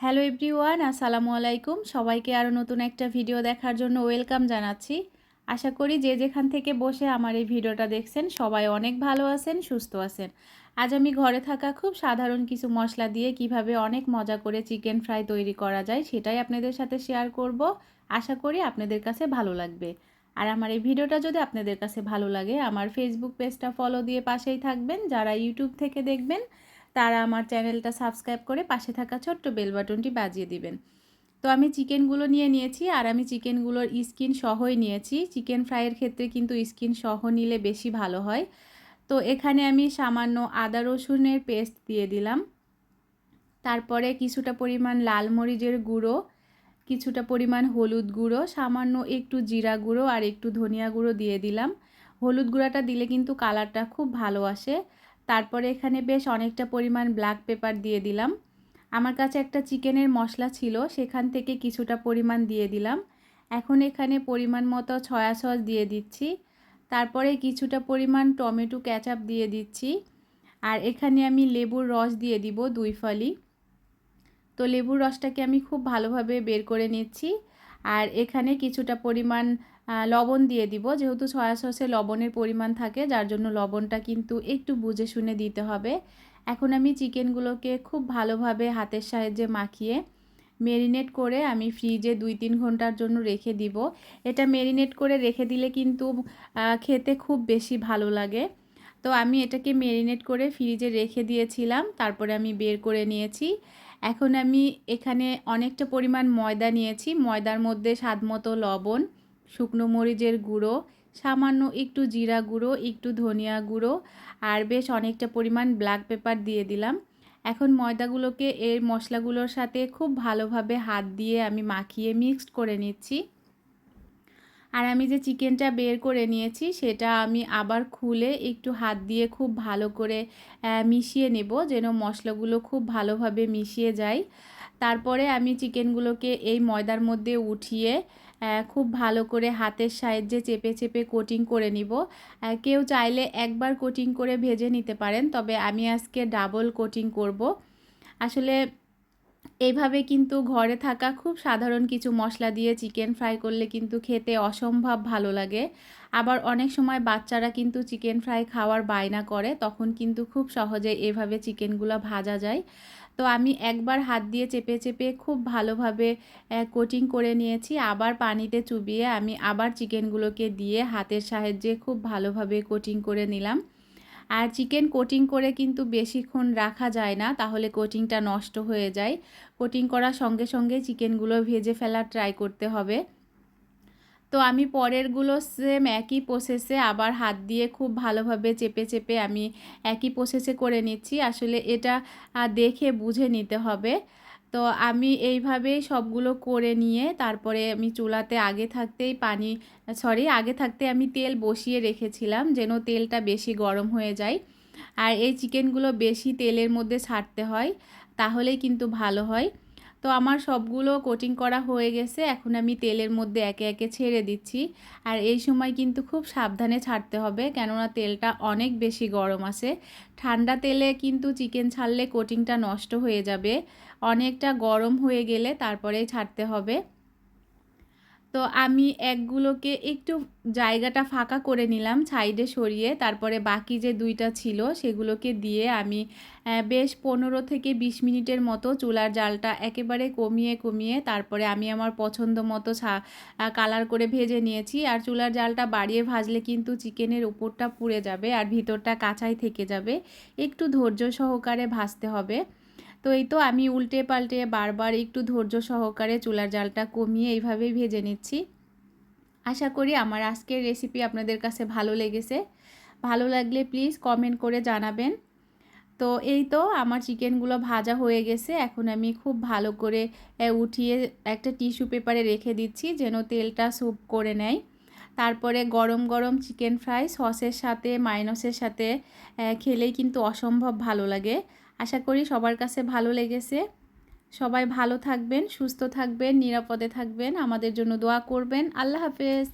Hello everyone, আসসালামু আলাইকুম। সবাইকে আরও নতুন একটা ভিডিও দেখার জন্য ওয়েলকাম জানাচ্ছি। আশা করি যে যেখান থেকে বসে আমার এই ভিডিওটা দেখছেন, সবাই অনেক ভালো আছেন, সুস্থ আছেন। আজ আমি ঘরে থাকা খুব সাধারণ কিছু মশলা দিয়ে কীভাবে অনেক মজা করে চিকেন ফ্রাই তৈরি করা যায় সেটাই আপনাদের সাথে শেয়ার করব। আশা করি আপনাদের কাছে ভালো লাগবে। আর আমার এই ভিডিওটা যদি আপনাদের কাছে ভালো লাগে, আমার ফেসবুক পেজটা ফলো দিয়ে পাশেই থাকবেন। যারা ইউটিউব থেকে দেখবেন তারা আমার চ্যানেলটা সাবস্ক্রাইব করে পাশে থাকা ছোট্ট বেল বাটনটি বাজিয়ে দিবেন। তো আমি চিকেনগুলো নিয়ে নিয়েছি আর আমি চিকেনগুলোর স্কিন সহই নিয়েছি। চিকেন ফ্রাইয়ের ক্ষেত্রে কিন্তু স্কিন সহ নিলে বেশি ভালো হয়। তো এখানে আমি সামান্য আদা রসুনের পেস্ট দিয়ে দিলাম। তারপরে কিছুটা পরিমাণ লাল মরিচের গুঁড়ো, কিছুটা পরিমাণ হলুদ গুঁড়ো, সামান্য একটু জিরা গুঁড়ো আর একটু ধনিয়া গুঁড়ো দিয়ে দিলাম। হলুদ গুঁড়াটা দিলে কিন্তু কালারটা খুব ভালো আসে। তারপরে এখানে বেশ অনেকটা পরিমাণ ব্ল্যাক পেপার দিয়ে দিলাম। আমার কাছে একটা চিকেনের মশলা ছিল, সেখান থেকে কিছুটা পরিমাণ দিয়ে দিলাম। এখন এখানে পরিমাণ মতো ছয়া সস দিয়ে দিচ্ছি। তারপরে কিছুটা পরিমাণ টমেটো ক্যাচাপ দিয়ে দিচ্ছি। আর এখানে আমি লেবুর রস দিয়ে দিব দুই ফলি। তো লেবুর রসটাকে আমি খুব ভালোভাবে বের করে নিচ্ছি। আর এখানে কিছুটা পরিমাণ লবণ দিয়ে দিব। যেহেতু সয়া সসে লবণের পরিমাণ থাকে, যার জন্য লবণটা কিন্তু একটু বুঝে শুনে দিতে হবে। এখন আমি চিকেনগুলোকে খুব ভালোভাবে হাতের সাহায্যে মাখিয়ে মেরিনেট করে আমি ফ্রিজে দুই তিন ঘণ্টার জন্য রেখে দিব। এটা মেরিনেট করে রেখে দিলে কিন্তু খেতে খুব বেশি ভালো লাগে। তো আমি এটাকে মেরিনেট করে ফ্রিজে রেখে দিয়েছিলাম, তারপরে আমি বের করে নিয়েছি। এখন আমি এখানে অনেকটা পরিমাণ ময়দা নিয়েছি। ময়দার মধ্যে স্বাদ মতো লবণ। শুকনো মরিচের গুঁড়ো, সামান্য একটু জিরা গুঁড়ো, একটু ধনিয়া গুঁড়ো, আর বেশ অনেকটা পরিমাণ ব্ল্যাক পেপার দিয়ে দিলাম। এখন ময়দাগুলোকে এর মশলাগুলোর সাথে খুব ভালোভাবে হাত দিয়ে আমি মাখিয়ে মিক্সড করে নিচ্ছি। আর আমি যে চিকেনটা বের করে নিয়েছি, সেটা আমি আবার খুলে একটু হাত দিয়ে খুব ভালো করে মিশিয়ে নেব যেন মশলাগুলো খুব ভালোভাবে মিশিয়ে যায়। তারপরে আমি চিকেনগুলোকে এই ময়দার মধ্যে উঠিয়ে খুব ভালো করে হাতের সাহায্যে চেপে চেপে কোটিং করে নিব। কেউ চাইলে একবার কোটিং করে ভেজে নিতে পারেন, তবে আমি আজকে ডাবল কোটিং করব। আসলে এইভাবে কিন্তু ঘরে থাকা খুব সাধারণ কিছু মশলা দিয়ে চিকেন ফ্রাই করলে কিন্তু খেতে অসম্ভব ভালো লাগে। আবার অনেক সময় বাচ্চারা কিন্তু চিকেন ফ্রাই খাওয়ার বায়না করে, তখন কিন্তু খুব সহজে এভাবে চিকেনগুলো ভাজা যায়। তো আমি একবার হাত দিয়ে চেপে চেপে খুব ভালোভাবে কোটিং করে নিয়েছি। আবার পানিতে চুবিয়ে আমি আবার চিকেনগুলোকে দিয়ে হাতের সাহায্যে খুব ভালোভাবে কোটিং করে নিলাম। আর চিকেন কোটিং করে কিন্তু বেশিক্ষণ রাখা যায় না, তাহলে কোটিংটা নষ্ট হয়ে যায়। কোটিং করার সঙ্গে সঙ্গে চিকেনগুলো ভেজে ফেলার ট্রাই করতে হবে। তো আমি পরেরগুলো সেম একই প্রসেসে আবার হাত দিয়ে খুব ভালোভাবে চেপে চেপে আমি একই প্রসেসে করে নিচ্ছি। আসলে এটা দেখে বুঝে নিতে হবে। তো আমি এইভাবেই সবগুলো করে নিয়ে তারপরে আমি চুলাতে আগে থাকতেই পানি সরি আগে থাকতে আমি তেল বসিয়ে রেখেছিলাম যেন তেলটা বেশি গরম হয়ে যায়। আর এই চিকেনগুলো বেশি তেলের মধ্যে ছাড়তে হয়, তাহলেই কিন্তু ভালো হয়। তো আমার সবগুলো কোটিং করা হয়ে গেছে। এখন আমি তেলের মধ্যে একে একে ছেড়ে দিচ্ছি। আর এই সময় কিন্তু খুব সাবধানে ছাড়তে হবে, কেননা তেলটা অনেক বেশি গরম আছে। ঠান্ডা তেলে কিন্তু চিকেন ছাড়লে কোটিংটা নষ্ট হয়ে যাবে। অনেকটা গরম হয়ে গেলে তারপরে ছাড়তে হবে। তো আমি একগুলোকে একটু জায়গাটা ফাঁকা করে নিলাম সাইডে সরিয়ে, তারপরে বাকি যে দুইটা ছিল সেগুলোকে দিয়ে আমি বেশ পনেরো থেকে বিশ মিনিটের মতো চুলার জালটা একেবারে কমিয়ে কমিয়ে তারপরে আমি আমার পছন্দ মতো কালার করে ভেজে নিয়েছি। আর চুলার জালটা বাড়িয়ে ভাজলে কিন্তু চিকেনের উপরটা পুড়ে যাবে আর ভিতরটা কাঁচাই থেকে যাবে। একটু ধৈর্য সহকারে ভাজতে হবে। তো এই তো আমি উল্টে পাল্টে বারবার একটু ধৈর্য সহকারে চুলার জালটা কমিয়ে এইভাবেই ভেজে নিচ্ছি। আশা করি আমার আজকের রেসিপি আপনাদের কাছে ভালো লেগেছে। ভালো লাগলে প্লিজ কমেন্ট করে জানাবেন। তো এই তো আমার চিকেনগুলো ভাজা হয়ে গেছে। এখন আমি খুব ভালো করে উঠিয়ে একটা টিস্যু পেপারে রেখে দিচ্ছি যেন তেলটা স্যুপ করে নেয়। তারপরে গরম গরম চিকেন ফ্রাই সসের সাথে মাইনসের সাথে খেলেই কিন্তু অসম্ভব ভালো লাগে। আশা করি সবার কাছে ভালো লেগেছে। সবাই ভালো থাকবেন, সুস্থ থাকবেন, নিরাপদে থাকবেন। আমাদের জন্য দোয়া করবেন। আল্লাহ হাফেজ।